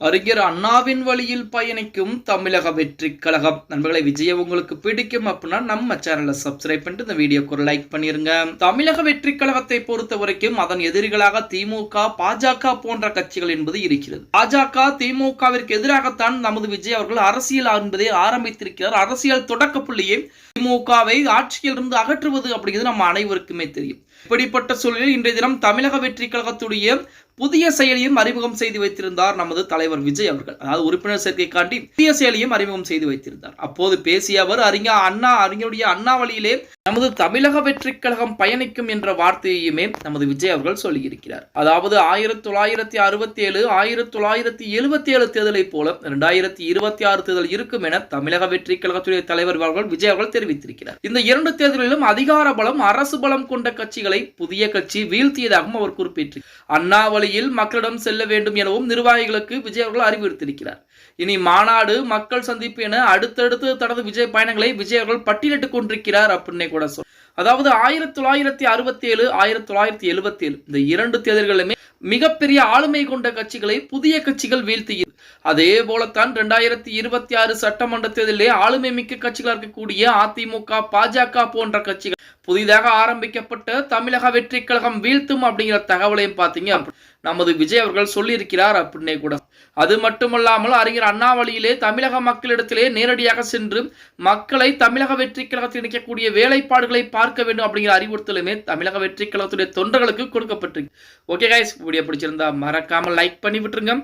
அறிஞர் அண்ணாவின் வழியில் பயணிக்கும் தமிழக வெற்றி கழகம். நண்பர்களை விஜய் உங்களுக்கு பிடிக்கும் அப்படின்னா நம்ம சேனலை சப்ஸ்கிரைப் பண்ணிட்டு இந்த வீடியோக்கு ஒரு லைக் பண்ணிருங்க. தமிழக வெற்றி கழகத்தை பொறுத்த வரைக்கும் அதன் எதிரிகளாக திமுக பாஜக போன்ற கட்சிகள் என்பது இருக்கிறது. பாஜக திமுகவிற்கு எதிராகத்தான் நமது விஜய் அவர்கள் அரசியல் என்பதை ஆரம்பித்திருக்கிறார். அரசியல் தொடக்க புள்ளியே திமுகவை ஆட்சியில் இருந்து அகற்றுவது அப்படிங்கிறது நம்ம அனைவருக்குமே தெரியும். இப்படிப்பட்ட சூழலில் இன்றைய தினம் தமிழக வெற்றி கழகத்துடைய புதிய செயலியும் அறிமுகம் செய்து வைத்திருந்தார் நமது தலைவர் விஜய் அவர்கள். அதாவது உறுப்பினர் சேர்க்கைக்காண்டி புதிய செயலியும் அறிமுகம் செய்து வைத்திருந்தார். அப்போது பேசிய அவர் அறிஞர் அண்ணா அறிஞருடைய அண்ணா வழியிலே நமது தமிழக வெற்றி கழகம் பயணிக்கும் என்ற வார்த்தையுமே நமது விஜய் அவர்கள் சொல்லியிருக்கிறார். அதாவது ஆயிரத்தி தொள்ளாயிரத்தி அறுபத்தி ஏழு ஆயிரத்தி தொள்ளாயிரத்தி எழுபத்தி ஏழு தேர்தலை போல இரண்டாயிரத்தி இருபத்தி ஆறு தேர்தல் இருக்கும் என தமிழக வெற்றி கழகத்துடைய தலைவர் அவர்கள் விஜய் அவர்கள் தெரிவித்திருக்கிறார். இந்த இரண்டு தேர்தலிலும் அதிகார பலம் அரசு பலம் கொண்ட கட்சி கட்சிகளை புதிய கட்சி வீழ்த்தியதாகவும் அவர் குறிப்பிட்டு அண்ணா வழியில் மக்களிடம் செல்ல வேண்டும் எனவும் நிர்வாகிகளுக்கு விஜய் அவர்கள் அறிவுறுத்தியிருக்கிறார். இனி மாநாடு மக்கள் சந்திப்பு என அடுத்தடுத்து தனது விஜய் பயணங்களை விஜய் அவர்கள் பட்டியலிட்டுக் கொண்டிருக்கிறார் அப்படின்னே கூட சொல் அதாவது ஆயிரத்தி தொள்ளாயிரத்தி அறுபத்தி ஏழு ஆயிரத்தி தொள்ளாயிரத்தி எழுபத்தி ஏழு இந்த இரண்டு தேர்தல்களுமே மிகப்பெரிய ஆளுமை கொண்ட கட்சிகளை புதிய கட்சிகள் வீழ்த்தியது. அதே போலத்தான் இரண்டாயிரத்தி இருபத்தி ஆறு சட்டமன்ற தேர்தலிலே ஆளுமை மிக்க கட்சிகளாக இருக்கக்கூடிய அதிமுக பாஜக போன்ற கட்சிகள் புதிதாக ஆரம்பிக்கப்பட்ட தமிழக வெற்றி கழகம் வீழ்த்தும் அப்படிங்கிற தகவலையும் பார்த்தீங்க. நமது விஜய் அவர்கள் சொல்லியிருக்கிறார் அப்படின்னே கூட. அது மட்டுமல்லாமல் அறிஞர் அண்ணாவளியிலே தமிழக மக்களிடத்திலே நேரடியாக சென்று மக்களை தமிழக வெற்றி கழகத்தில் இணைக்கக்கூடிய வேலைப்பாடுகளை பார்க்க வேண்டும் அப்படிங்கிற அறிவுறுத்தலுமே தமிழக வெற்றி கழகத்துடைய தொண்டர்களுக்கு கொடுக்கப்பட்டிருக்கு. ஓகே கைஸ் வீடியோ பிடிச்சிருந்தா மறக்காமல் லைக் பண்ணி விட்டுருங்க.